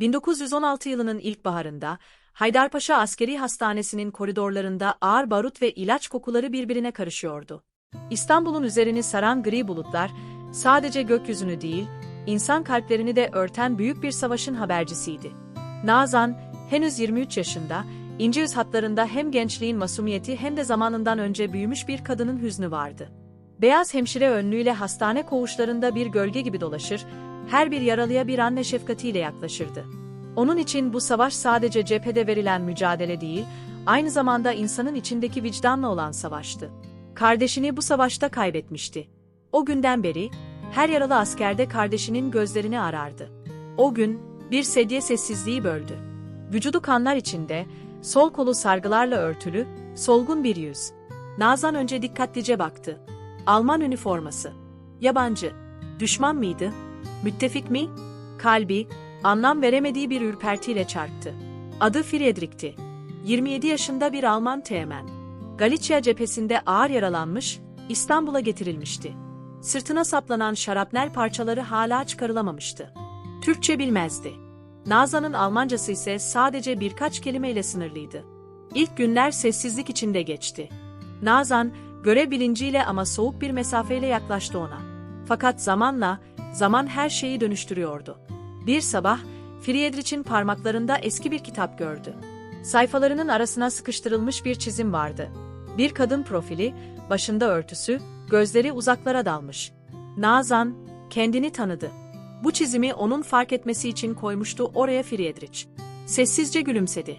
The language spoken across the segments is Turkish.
1916 yılının ilkbaharında, Haydarpaşa Askeri Hastanesi'nin koridorlarında ağır barut ve ilaç kokuları birbirine karışıyordu. İstanbul'un üzerini saran gri bulutlar, sadece gökyüzünü değil, insan kalplerini de örten büyük bir savaşın habercisiydi. Nazan, henüz 23 yaşında, ince yüz hatlarında hem gençliğin masumiyeti hem de zamanından önce büyümüş bir kadının hüznü vardı. Beyaz hemşire önlüğüyle hastane koğuşlarında bir gölge gibi dolaşır, her bir yaralıya bir anne şefkatiyle yaklaşırdı. Onun için bu savaş sadece cephede verilen mücadele değil, aynı zamanda insanın içindeki vicdanla olan savaştı. Kardeşini bu savaşta kaybetmişti. O günden beri, her yaralı askerde kardeşinin gözlerini arardı. O gün, bir sedye sessizliği böldü. Vücudu kanlar içinde, sol kolu sargılarla örtülü, solgun bir yüz. Nazan önce dikkatlice baktı. Alman üniforması. Yabancı. Düşman mıydı? Müttefik mi? Kalbi, anlam veremediği bir ürpertiyle çarptı. Adı Friedrich'ti. 27 yaşında bir Alman teğmen. Galicia cephesinde ağır yaralanmış, İstanbul'a getirilmişti. Sırtına saplanan şarapnel parçaları hala çıkarılamamıştı. Türkçe bilmezdi. Nazan'ın Almancası ise sadece birkaç kelimeyle sınırlıydı. İlk günler sessizlik içinde geçti. Nazan, görev bilinciyle ama soğuk bir mesafeyle yaklaştı ona. Fakat zamanla, zaman her şeyi dönüştürüyordu. Bir sabah, Friedrich'in parmaklarında eski bir kitap gördü. Sayfalarının arasına sıkıştırılmış bir çizim vardı. Bir kadın profili, başında örtüsü, gözleri uzaklara dalmış. Nazan, kendini tanıdı. Bu çizimi onun fark etmesi için koymuştu oraya Friedrich. Sessizce gülümsedi.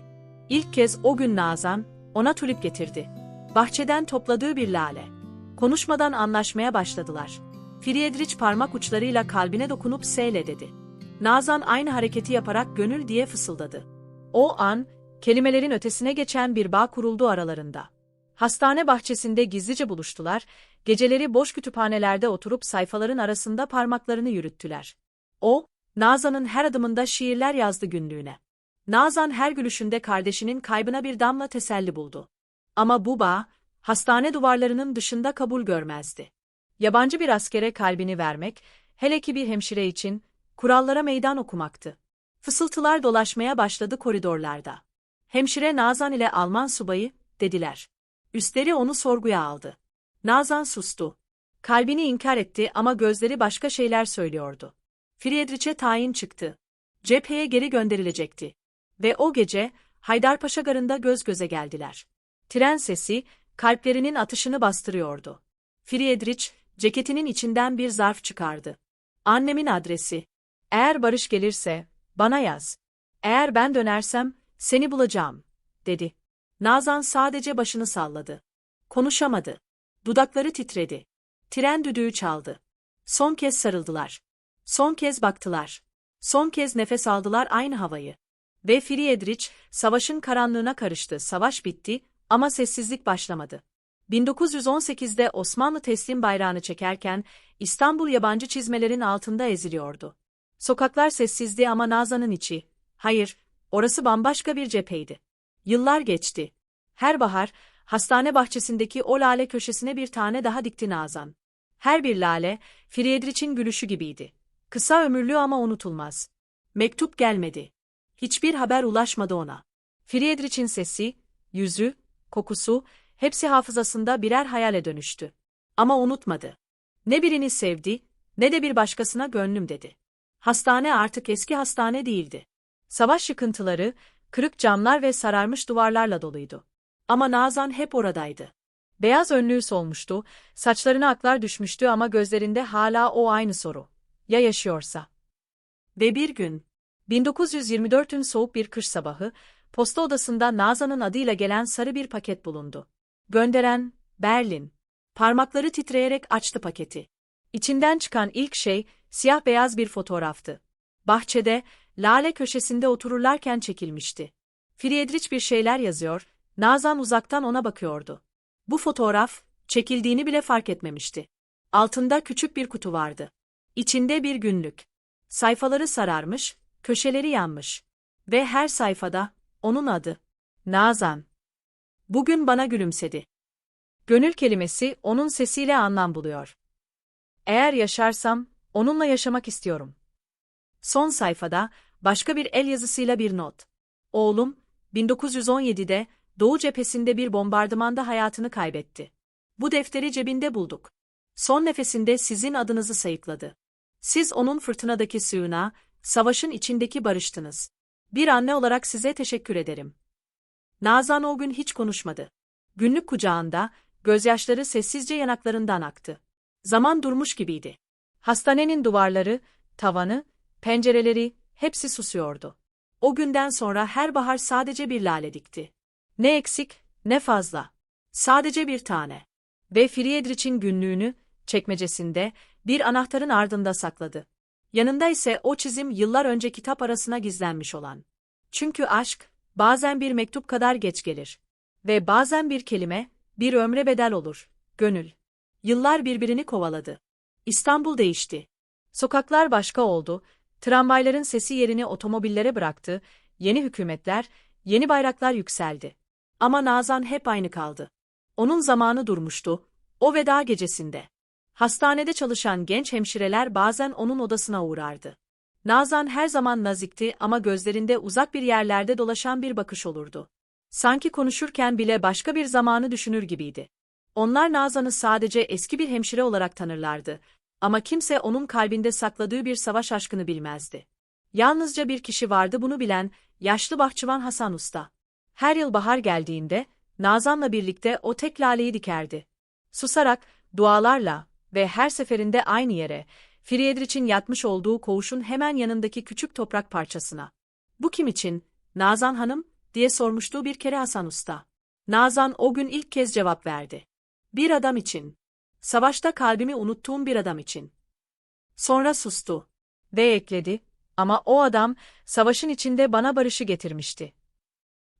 İlk kez o gün Nazan, ona tulip getirdi. Bahçeden topladığı bir lale. Konuşmadan anlaşmaya başladılar. Friedrich parmak uçlarıyla kalbine dokunup seyle dedi. Nazan aynı hareketi yaparak gönül diye fısıldadı. O an, kelimelerin ötesine geçen bir bağ kuruldu aralarında. Hastane bahçesinde gizlice buluştular, geceleri boş kütüphanelerde oturup sayfaların arasında parmaklarını yürüttüler. O, Nazan'ın her adımında şiirler yazdı günlüğüne. Nazan her gülüşünde kardeşinin kaybına bir damla teselli buldu. Ama bu bağ, hastane duvarlarının dışında kabul görmezdi. Yabancı bir askere kalbini vermek, hele ki bir hemşire için, kurallara meydan okumaktı. Fısıltılar dolaşmaya başladı koridorlarda. Hemşire Nazan ile Alman subayı, dediler. Üstleri onu sorguya aldı. Nazan sustu. Kalbini inkar etti ama gözleri başka şeyler söylüyordu. Friedrich'e tayin çıktı. Cepheye geri gönderilecekti. Ve o gece, Haydarpaşa garında göz göze geldiler. Tren sesi, kalplerinin atışını bastırıyordu. Friedrich, ceketinin içinden bir zarf çıkardı. Annemin adresi. Eğer Barış gelirse, bana yaz. Eğer ben dönersem, seni bulacağım, dedi. Nazan sadece başını salladı. Konuşamadı. Dudakları titredi. Tren düdüğü çaldı. Son kez sarıldılar. Son kez baktılar. Son kez nefes aldılar aynı havayı. Ve Friedrich, savaşın karanlığına karıştı. Savaş bitti ama sessizlik başlamadı. 1918'de Osmanlı teslim bayrağını çekerken İstanbul yabancı çizmelerin altında eziliyordu. Sokaklar sessizdi ama Nazan'ın içi. Hayır, orası bambaşka bir cepheydi. Yıllar geçti. Her bahar, hastane bahçesindeki o lale köşesine bir tane daha dikti Nazan. Her bir lale, Friedrich'in gülüşü gibiydi. Kısa ömürlü ama unutulmaz. Mektup gelmedi. Hiçbir haber ulaşmadı ona. Friedrich'in sesi, yüzü, kokusu, hepsi hafızasında birer hayale dönüştü. Ama unutmadı. Ne birini sevdi, ne de bir başkasına gönlüm dedi. Hastane artık eski hastane değildi. Savaş yıkıntıları, kırık camlar ve sararmış duvarlarla doluydu. Ama Nazan hep oradaydı. Beyaz önlüğü solmuştu, saçlarına aklar düşmüştü ama gözlerinde hala o aynı soru. Ya yaşıyorsa? Ve bir gün, 1924'ün soğuk bir kış sabahı, posta odasında Nazan'ın adıyla gelen sarı bir paket bulundu. Gönderen, Berlin. Parmakları titreyerek açtı paketi. İçinden çıkan ilk şey, siyah beyaz bir fotoğraftı. Bahçede, lale köşesinde otururlarken çekilmişti. Friedrich bir şeyler yazıyor, Nazan uzaktan ona bakıyordu. Bu fotoğraf, çekildiğini bile fark etmemişti. Altında küçük bir kutu vardı. İçinde bir günlük. Sayfaları sararmış, köşeleri yanmış. Ve her sayfada, onun adı. Nazan. Bugün bana gülümsedi. Gönül kelimesi onun sesiyle anlam buluyor. Eğer yaşarsam, onunla yaşamak istiyorum. Son sayfada, başka bir el yazısıyla bir not. Oğlum, 1917'de Doğu cephesinde bir bombardımanda hayatını kaybetti. Bu defteri cebinde bulduk. Son nefesinde sizin adınızı sayıkladı. Siz onun fırtınadaki suyuna, savaşın içindeki barıştınız. Bir anne olarak size teşekkür ederim. Nazan o gün hiç konuşmadı. Günlük kucağında, gözyaşları sessizce yanaklarından aktı. Zaman durmuş gibiydi. Hastanenin duvarları, tavanı, pencereleri, hepsi susuyordu. O günden sonra her bahar sadece bir lale dikti. Ne eksik, ne fazla. Sadece bir tane. Ve Friedrich'in günlüğünü, çekmecesinde, bir anahtarın ardında sakladı. Yanında ise o çizim yıllar önce kitap arasına gizlenmiş olan. Çünkü aşk, bazen bir mektup kadar geç gelir. Ve bazen bir kelime, bir ömre bedel olur. Gönül. Yıllar birbirini kovaladı. İstanbul değişti. Sokaklar başka oldu, tramvayların sesi yerini otomobillere bıraktı, yeni hükümetler, yeni bayraklar yükseldi. Ama Nazan hep aynı kaldı. Onun zamanı durmuştu, o veda gecesinde. Hastanede çalışan genç hemşireler bazen onun odasına uğrardı. Nazan her zaman nazikti ama gözlerinde uzak bir yerlerde dolaşan bir bakış olurdu. Sanki konuşurken bile başka bir zamanı düşünür gibiydi. Onlar Nazan'ı sadece eski bir hemşire olarak tanırlardı. Ama kimse onun kalbinde sakladığı bir savaş aşkını bilmezdi. Yalnızca bir kişi vardı bunu bilen, yaşlı bahçıvan Hasan Usta. Her yıl bahar geldiğinde, Nazan'la birlikte o tek laleyi dikerdi. Susarak, dualarla ve her seferinde aynı yere, Friedrich'in yatmış olduğu koğuşun hemen yanındaki küçük toprak parçasına. Bu kim için? Nazan Hanım, diye sormuştu bir kere Hasan Usta. Nazan o gün ilk kez cevap verdi. Bir adam için. Savaşta kalbimi unuttuğum bir adam için. Sonra sustu. Ve ekledi, ama o adam, savaşın içinde bana barışı getirmişti.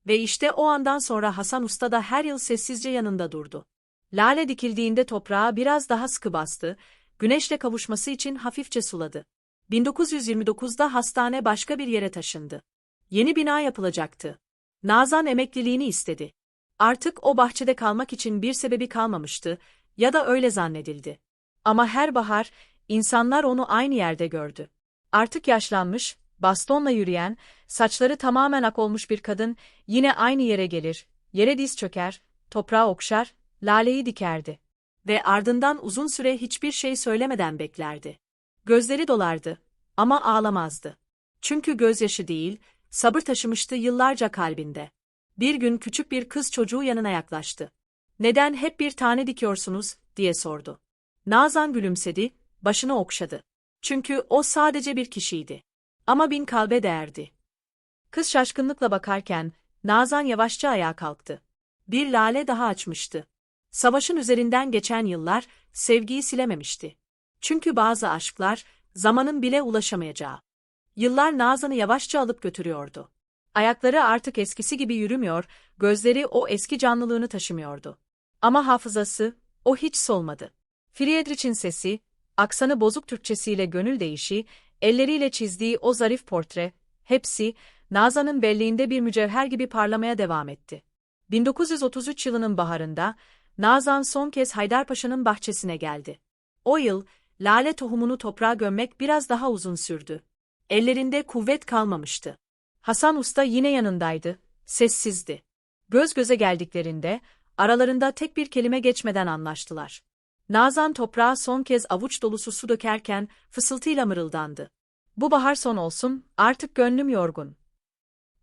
Ve işte o andan sonra Hasan Usta da her yıl sessizce yanında durdu. Lale dikildiğinde toprağa biraz daha sıkı bastı, güneşle kavuşması için hafifçe suladı. 1929'da hastane başka bir yere taşındı. Yeni bina yapılacaktı. Nazan emekliliğini istedi. Artık o bahçede kalmak için bir sebebi kalmamıştı ya da öyle zannedildi. Ama her bahar insanlar onu aynı yerde gördü. Artık yaşlanmış, bastonla yürüyen, saçları tamamen ak olmuş bir kadın yine aynı yere gelir, yere diz çöker, toprağı okşar, laleyi dikerdi. Ve ardından uzun süre hiçbir şey söylemeden beklerdi. Gözleri dolardı ama ağlamazdı. Çünkü gözyaşı değil, sabır taşımıştı yıllarca kalbinde. Bir gün küçük bir kız çocuğu yanına yaklaştı. Neden hep bir tane dikiyorsunuz, diye sordu. Nazan gülümsedi, başını okşadı. Çünkü o sadece bir kişiydi. Ama bin kalbe değerdi. Kız şaşkınlıkla bakarken, Nazan yavaşça ayağa kalktı. Bir lale daha açmıştı. Savaşın üzerinden geçen yıllar, sevgiyi silememişti. Çünkü bazı aşklar, zamanın bile ulaşamayacağı. Yıllar Nazan'ı yavaşça alıp götürüyordu. Ayakları artık eskisi gibi yürümüyor, gözleri o eski canlılığını taşımıyordu. Ama hafızası, o hiç solmadı. Friedrich'in sesi, aksanı bozuk Türkçesiyle gönül değişi, elleriyle çizdiği o zarif portre, hepsi, Nazan'ın belleğinde bir mücevher gibi parlamaya devam etti. 1933 yılının baharında, Nazan son kez Haydarpaşa'nın bahçesine geldi. O yıl, lale tohumunu toprağa gömmek biraz daha uzun sürdü. Ellerinde kuvvet kalmamıştı. Hasan Usta yine yanındaydı, sessizdi. Göz göze geldiklerinde, aralarında tek bir kelime geçmeden anlaştılar. Nazan toprağa son kez avuç dolusu su dökerken fısıltıyla mırıldandı. Bu bahar son olsun, artık gönlüm yorgun.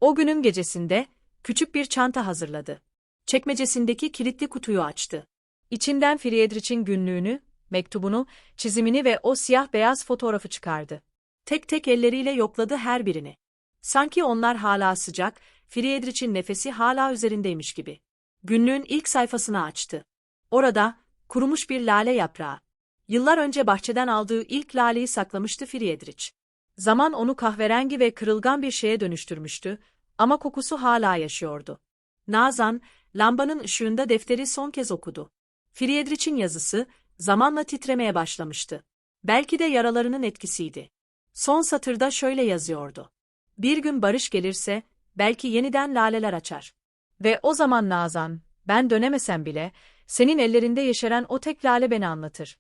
O günün gecesinde, küçük bir çanta hazırladı. Çekmecesindeki kilitli kutuyu açtı. İçinden Friedrich'in günlüğünü, mektubunu, çizimini ve o siyah beyaz fotoğrafı çıkardı. Tek tek elleriyle yokladı her birini. Sanki onlar hala sıcak, Friedrich'in nefesi hala üzerindeymiş gibi. Günlüğün ilk sayfasını açtı. Orada, kurumuş bir lale yaprağı. Yıllar önce bahçeden aldığı ilk laleyi saklamıştı Friedrich. Zaman onu kahverengi ve kırılgan bir şeye dönüştürmüştü ama kokusu hala yaşıyordu. Nazan, lambanın ışığında defteri son kez okudu. Friedrich'in yazısı, zamanla titremeye başlamıştı. Belki de yaralarının etkisiydi. Son satırda şöyle yazıyordu. Bir gün barış gelirse, belki yeniden laleler açar. Ve o zaman Nazan, ben dönemesem bile, senin ellerinde yeşeren o tek lale beni anlatır.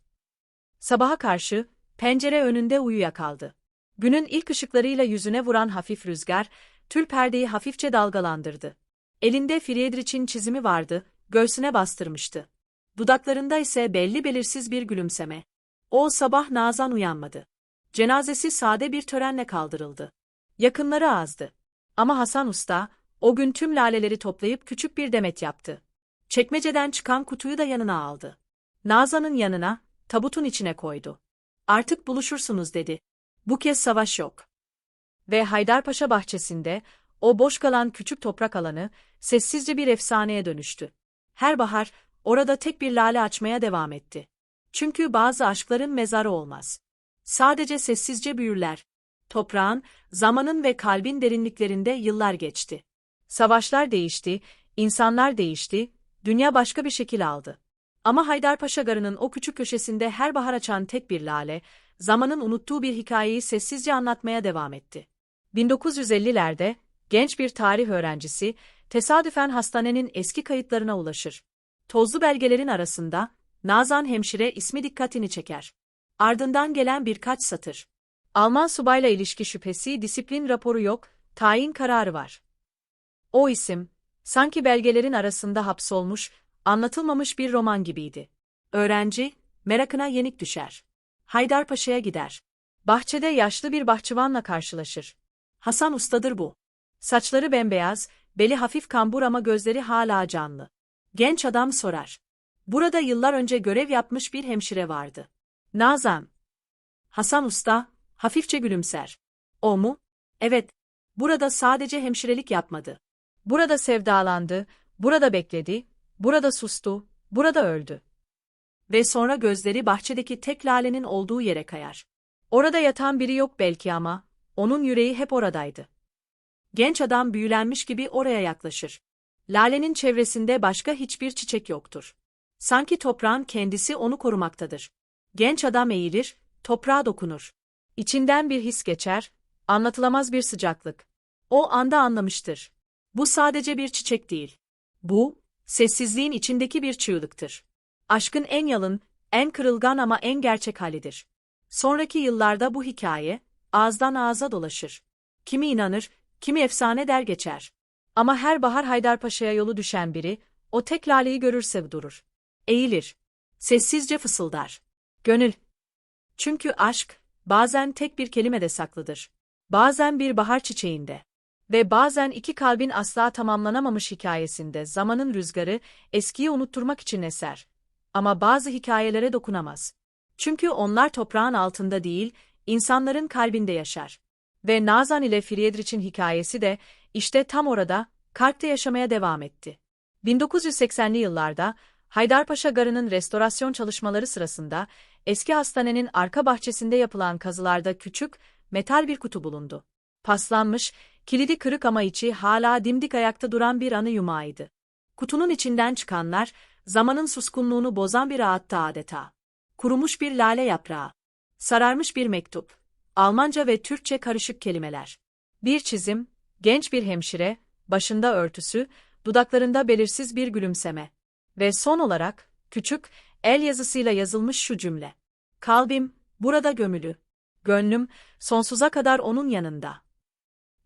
Sabaha karşı, pencere önünde uyuyakaldı. Günün ilk ışıklarıyla yüzüne vuran hafif rüzgar, tül perdeyi hafifçe dalgalandırdı. Elinde Friedrich'in çizimi vardı, göğsüne bastırmıştı. Dudaklarında ise belli belirsiz bir gülümseme. O sabah Nazan uyanmadı. Cenazesi sade bir törenle kaldırıldı. Yakınları azdı. Ama Hasan Usta, o gün tüm laleleri toplayıp küçük bir demet yaptı. Çekmeceden çıkan kutuyu da yanına aldı. Nazan'ın yanına, tabutun içine koydu. Artık buluşursunuz dedi. Bu kez savaş yok. Ve Haydarpaşa bahçesinde, o boş kalan küçük toprak alanı, sessizce bir efsaneye dönüştü. Her bahar, orada tek bir lale açmaya devam etti. Çünkü bazı aşkların mezarı olmaz. Sadece sessizce büyürler. Toprağın, zamanın ve kalbin derinliklerinde yıllar geçti. Savaşlar değişti, insanlar değişti, dünya başka bir şekil aldı. Ama Haydarpaşa Garı'nın o küçük köşesinde her bahar açan tek bir lale, zamanın unuttuğu bir hikayeyi sessizce anlatmaya devam etti. 1950'lerde, genç bir tarih öğrencisi, tesadüfen hastanenin eski kayıtlarına ulaşır. Tozlu belgelerin arasında, Nazan hemşire ismi dikkatini çeker. Ardından gelen birkaç satır. Alman subayla ilişki şüphesi, disiplin raporu yok, tayin kararı var. O isim, sanki belgelerin arasında hapsolmuş, anlatılmamış bir roman gibiydi. Öğrenci, merakına yenik düşer. Haydarpaşa'ya gider. Bahçede yaşlı bir bahçıvanla karşılaşır. Hasan ustadır bu. Saçları bembeyaz, beli hafif kambur ama gözleri hala canlı. Genç adam sorar. Burada yıllar önce görev yapmış bir hemşire vardı. Nazan. Hasan usta, hafifçe gülümser. O mu? Evet. Burada sadece hemşirelik yapmadı. Burada sevdalandı, burada bekledi, burada sustu, burada öldü. Ve sonra gözleri bahçedeki tek lalenin olduğu yere kayar. Orada yatan biri yok belki ama, onun yüreği hep oradaydı. Genç adam büyülenmiş gibi oraya yaklaşır. Lalenin çevresinde başka hiçbir çiçek yoktur. Sanki toprağın kendisi onu korumaktadır. Genç adam eğilir, toprağa dokunur. İçinden bir his geçer, anlatılamaz bir sıcaklık. O anda anlamıştır. Bu sadece bir çiçek değil. Bu, sessizliğin içindeki bir çığlıktır. Aşkın en yalın, en kırılgan ama en gerçek halidir. Sonraki yıllarda bu hikaye, ağızdan ağza dolaşır. Kimi inanır, kimi efsane der geçer. Ama her bahar Haydarpaşa'ya yolu düşen biri, o tek laleyi görürse durur. Eğilir. Sessizce fısıldar. Gönül. Çünkü aşk, bazen tek bir kelimede saklıdır. Bazen bir bahar çiçeğinde. Ve bazen iki kalbin asla tamamlanamamış hikayesinde zamanın rüzgarı eskiyi unutturmak için eser. Ama bazı hikayelere dokunamaz. Çünkü onlar toprağın altında değil, insanların kalbinde yaşar. Ve Nazan ile Friedrich'in hikayesi de işte tam orada, kalpte yaşamaya devam etti. 1980'li yıllarda Haydarpaşa Garı'nın restorasyon çalışmaları sırasında eski hastanenin arka bahçesinde yapılan kazılarda küçük, metal bir kutu bulundu. Paslanmış, kilidi kırık ama içi hala dimdik ayakta duran bir anı yumağıydı. Kutunun içinden çıkanlar, zamanın suskunluğunu bozan bir ağıttı adeta. Kurumuş bir lale yaprağı. Sararmış bir mektup. Almanca ve Türkçe karışık kelimeler. Bir çizim, genç bir hemşire, başında örtüsü, dudaklarında belirsiz bir gülümseme. Ve son olarak, küçük, el yazısıyla yazılmış şu cümle. Kalbim, burada gömülü. Gönlüm, sonsuza kadar onun yanında.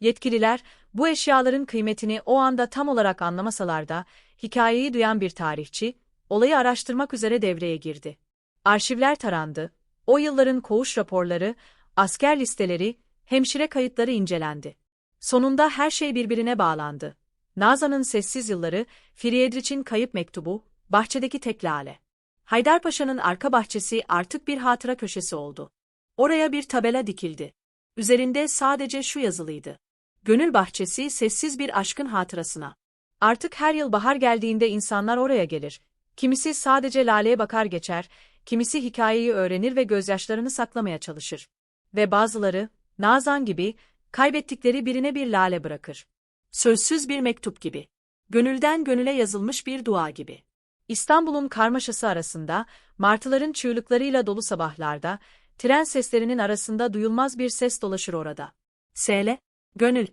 Yetkililer, bu eşyaların kıymetini o anda tam olarak anlamasalar da, hikayeyi duyan bir tarihçi, olayı araştırmak üzere devreye girdi. Arşivler tarandı, o yılların koğuş raporları, asker listeleri, hemşire kayıtları incelendi. Sonunda her şey birbirine bağlandı. Nazan'ın sessiz yılları, Friedrich'in kayıp mektubu, bahçedeki tek lale. Haydarpaşa'nın arka bahçesi artık bir hatıra köşesi oldu. Oraya bir tabela dikildi. Üzerinde sadece şu yazılıydı. Gönül bahçesi sessiz bir aşkın hatırasına. Artık her yıl bahar geldiğinde insanlar oraya gelir. Kimisi sadece laleye bakar geçer, kimisi hikayeyi öğrenir ve gözyaşlarını saklamaya çalışır. Ve bazıları, Nazan gibi, kaybettikleri birine bir lale bırakır. Sözsüz bir mektup gibi. Gönülden gönüle yazılmış bir dua gibi. İstanbul'un karmaşası arasında, martıların çığlıklarıyla dolu sabahlarda, tren seslerinin arasında duyulmaz bir ses dolaşır orada. Sele, gönül.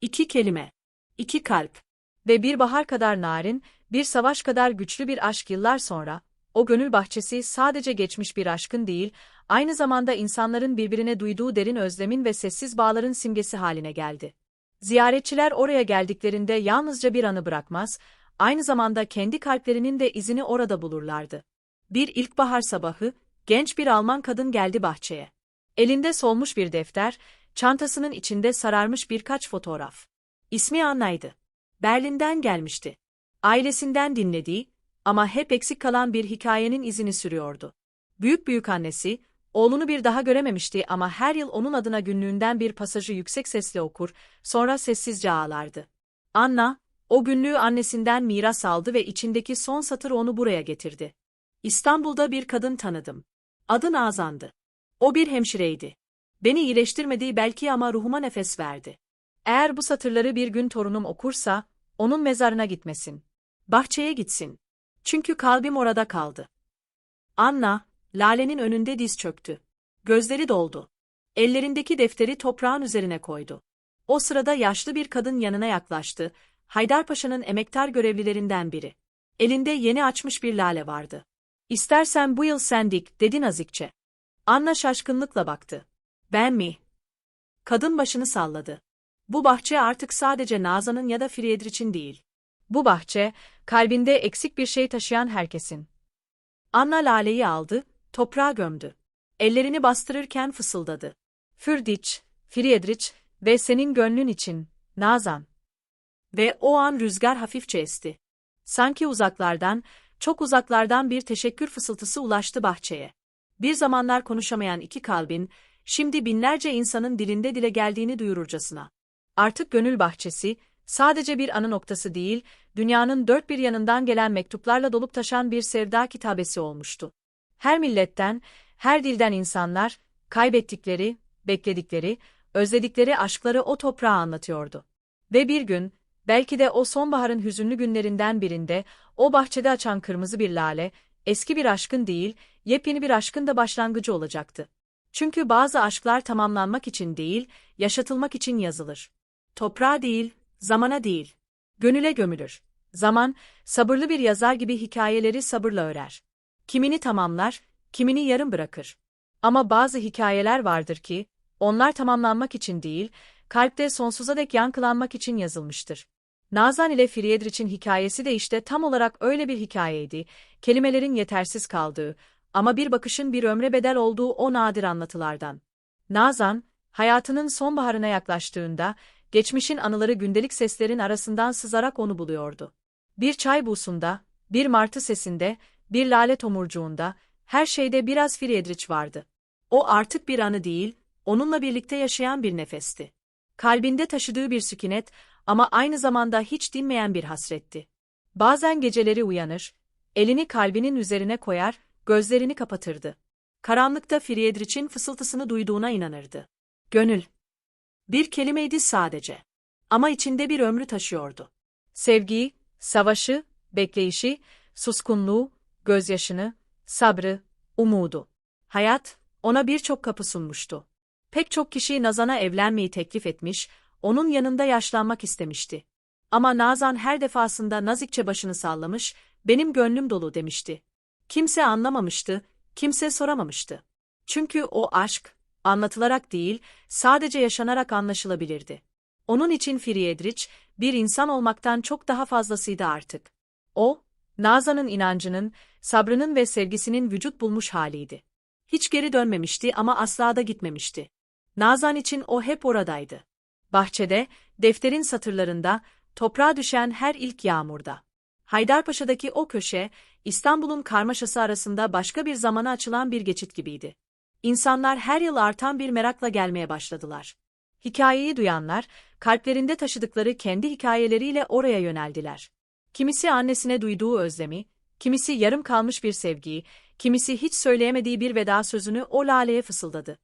İki kelime. iki kalp. Ve bir bahar kadar narin, bir savaş kadar güçlü bir aşk yıllar sonra, O gönül bahçesi sadece geçmiş bir aşkın değil, aynı zamanda insanların birbirine duyduğu derin özlemin ve sessiz bağların simgesi haline geldi. Ziyaretçiler oraya geldiklerinde yalnızca bir anı bırakmaz, aynı zamanda kendi kalplerinin de izini orada bulurlardı. Bir ilkbahar sabahı, genç bir Alman kadın geldi bahçeye. Elinde solmuş bir defter, çantasının içinde sararmış birkaç fotoğraf. İsmi Anna'ydı. Berlin'den gelmişti. Ailesinden dinlediği ama hep eksik kalan bir hikayenin izini sürüyordu. Büyük büyük annesi, oğlunu bir daha görememişti ama her yıl onun adına günlüğünden bir pasajı yüksek sesle okur, sonra sessizce ağlardı. Anna, o günlüğü annesinden miras aldı ve içindeki son satır onu buraya getirdi. İstanbul'da bir kadın tanıdım. Adı Nazan'dı. O bir hemşireydi. Beni iyileştirmedi belki ama ruhuma nefes verdi. Eğer bu satırları bir gün torunum okursa, onun mezarına gitmesin. Bahçeye gitsin. Çünkü kalbim orada kaldı. Anna, Lale'nin önünde diz çöktü. Gözleri doldu. Ellerindeki defteri toprağın üzerine koydu. O sırada yaşlı bir kadın yanına yaklaştı. Haydarpaşa'nın emektar görevlilerinden biri. Elinde yeni açmış bir lale vardı. İstersen bu yıl sen dik, dedi nazikçe. Anna şaşkınlıkla baktı. Ben mi? Kadın başını salladı. Bu bahçe artık sadece Nazan'ın ya da Friedrich'in değil. Bu bahçe, kalbinde eksik bir şey taşıyan herkesin. Anna laleyi aldı, toprağa gömdü. Ellerini bastırırken fısıldadı. Friedrich, Friedrich ve senin gönlün için, Nazan. Ve o an rüzgar hafifçe esti. Sanki uzaklardan, çok uzaklardan bir teşekkür fısıltısı ulaştı bahçeye. Bir zamanlar konuşamayan iki kalbin, şimdi binlerce insanın dilinde dile geldiğini duyururcasına. Artık gönül bahçesi, sadece bir anı noktası değil, dünyanın dört bir yanından gelen mektuplarla dolup taşan bir sevda kitabesi olmuştu. Her milletten, her dilden insanlar, kaybettikleri, bekledikleri, özledikleri aşkları o toprağa anlatıyordu. Ve bir gün, belki de o sonbaharın hüzünlü günlerinden birinde, o bahçede açan kırmızı bir lale, eski bir aşkın değil, yepyeni bir aşkın da başlangıcı olacaktı. Çünkü bazı aşklar tamamlanmak için değil, yaşatılmak için yazılır. Toprağa değil, zamana değil. Gönüle gömülür. Zaman, sabırlı bir yazar gibi hikayeleri sabırla örer. Kimini tamamlar, kimini yarım bırakır. Ama bazı hikayeler vardır ki, onlar tamamlanmak için değil, kalpte sonsuza dek yankılanmak için yazılmıştır. Nazan ile Friedrich'in hikayesi de işte tam olarak öyle bir hikayeydi, kelimelerin yetersiz kaldığı ama bir bakışın bir ömre bedel olduğu o nadir anlatılardan. Nazan, hayatının sonbaharına yaklaştığında, geçmişin anıları gündelik seslerin arasından sızarak onu buluyordu. Bir çay buğusunda, bir martı sesinde, bir lale tomurcuğunda, her şeyde biraz Friedrich vardı. O artık bir anı değil, onunla birlikte yaşayan bir nefesti. Kalbinde taşıdığı bir sükunet ama aynı zamanda hiç dinmeyen bir hasretti. Bazen geceleri uyanır, elini kalbinin üzerine koyar, gözlerini kapatırdı. Karanlıkta Friedrich'in fısıltısını duyduğuna inanırdı. Gönül. Bir kelimeydi sadece. Ama içinde bir ömrü taşıyordu. Sevgiyi, savaşı, bekleyişi, suskunluğu, gözyaşını, sabrı, umudu. Hayat, ona birçok kapı sunmuştu. Pek çok kişi Nazan'a evlenmeyi teklif etmiş, onun yanında yaşlanmak istemişti. Ama Nazan her defasında nazikçe başını sallamış, benim gönlüm dolu demişti. Kimse anlamamıştı, kimse soramamıştı. Çünkü o aşk, anlatılarak değil, sadece yaşanarak anlaşılabilirdi. Onun için Friedrich, bir insan olmaktan çok daha fazlasıydı artık. O, Nazan'ın inancının, sabrının ve sevgisinin vücut bulmuş haliydi. Hiç geri dönmemişti ama asla da gitmemişti. Nazan için o hep oradaydı. Bahçede, defterin satırlarında, toprağa düşen her ilk yağmurda. Haydarpaşa'daki o köşe, İstanbul'un karmaşası arasında başka bir zamana açılan bir geçit gibiydi. İnsanlar her yıl artan bir merakla gelmeye başladılar. Hikayeyi duyanlar, kalplerinde taşıdıkları kendi hikayeleriyle oraya yöneldiler. Kimisi annesine duyduğu özlemi, kimisi yarım kalmış bir sevgiyi, kimisi hiç söyleyemediği bir veda sözünü o laleye fısıldadı.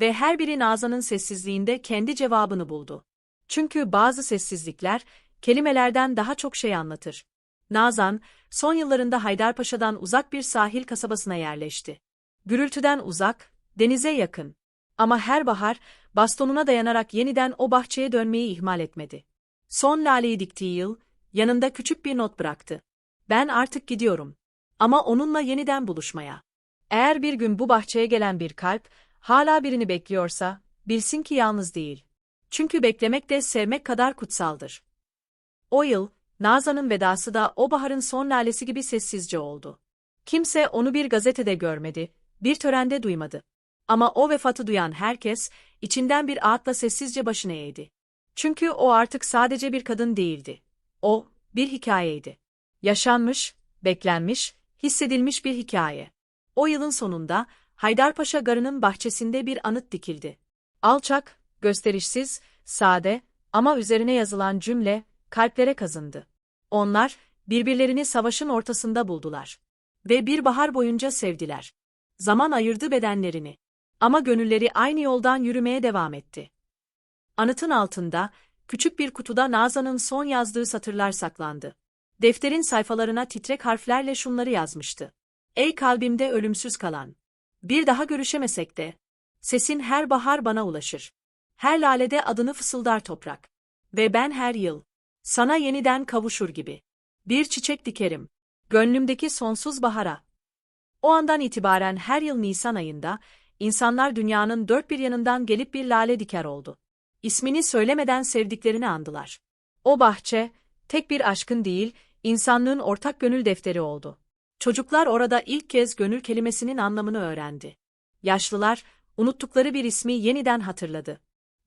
Ve her biri Nazan'ın sessizliğinde kendi cevabını buldu. Çünkü bazı sessizlikler, kelimelerden daha çok şey anlatır. Nazan, son yıllarında Haydarpaşa'dan uzak bir sahil kasabasına yerleşti. Gürültüden uzak, denize yakın. Ama her bahar, bastonuna dayanarak yeniden o bahçeye dönmeyi ihmal etmedi. Son laleyi diktiği yıl, yanında küçük bir not bıraktı. Ben artık gidiyorum. Ama onunla yeniden buluşmaya. Eğer bir gün bu bahçeye gelen bir kalp, hala birini bekliyorsa, bilsin ki yalnız değil. Çünkü beklemek de sevmek kadar kutsaldır. O yıl, Nazan'ın vedası da o baharın son lalesi gibi sessizce oldu. Kimse onu bir gazetede görmedi, bir törende duymadı. Ama o vefatı duyan herkes, içinden bir ağıtla sessizce başını eğdi. Çünkü o artık sadece bir kadın değildi. O, bir hikayeydi. Yaşanmış, beklenmiş, hissedilmiş bir hikaye. O yılın sonunda, Haydarpaşa Garı'nın bahçesinde bir anıt dikildi. Alçak, gösterişsiz, sade ama üzerine yazılan cümle, kalplere kazındı. Onlar, birbirlerini savaşın ortasında buldular. Ve bir bahar boyunca sevdiler. Zaman ayırdı bedenlerini. Ama gönülleri aynı yoldan yürümeye devam etti. Anıtın altında, küçük bir kutuda Nazan'ın son yazdığı satırlar saklandı. Defterin sayfalarına titrek harflerle şunları yazmıştı. Ey kalbimde ölümsüz kalan. Bir daha görüşemesek de. Sesin her bahar bana ulaşır. Her lalede adını fısıldar toprak. Ve ben her yıl. Sana yeniden kavuşur gibi. Bir çiçek dikerim. Gönlümdeki sonsuz bahara. O andan itibaren her yıl Nisan ayında, insanlar dünyanın dört bir yanından gelip bir lale diker oldu. İsmini söylemeden sevdiklerini andılar. O bahçe, tek bir aşkın değil, insanlığın ortak gönül defteri oldu. Çocuklar orada ilk kez gönül kelimesinin anlamını öğrendi. Yaşlılar, unuttukları bir ismi yeniden hatırladı.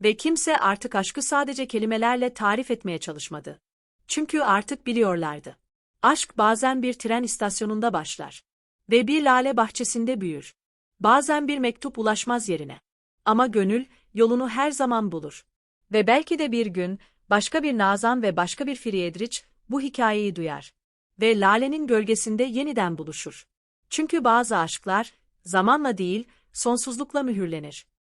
Ve kimse artık aşkı sadece kelimelerle tarif etmeye çalışmadı. Çünkü artık biliyorlardı. Aşk bazen bir tren istasyonunda başlar. Ve bir lale bahçesinde büyür. Bazen bir mektup ulaşmaz yerine. Ama gönül, yolunu her zaman bulur. Ve belki de bir gün, başka bir Nazan ve başka bir Friedrich, bu hikayeyi duyar. Ve lalenin gölgesinde yeniden buluşur. Çünkü bazı aşklar, zamanla değil, sonsuzlukla mühürlenir.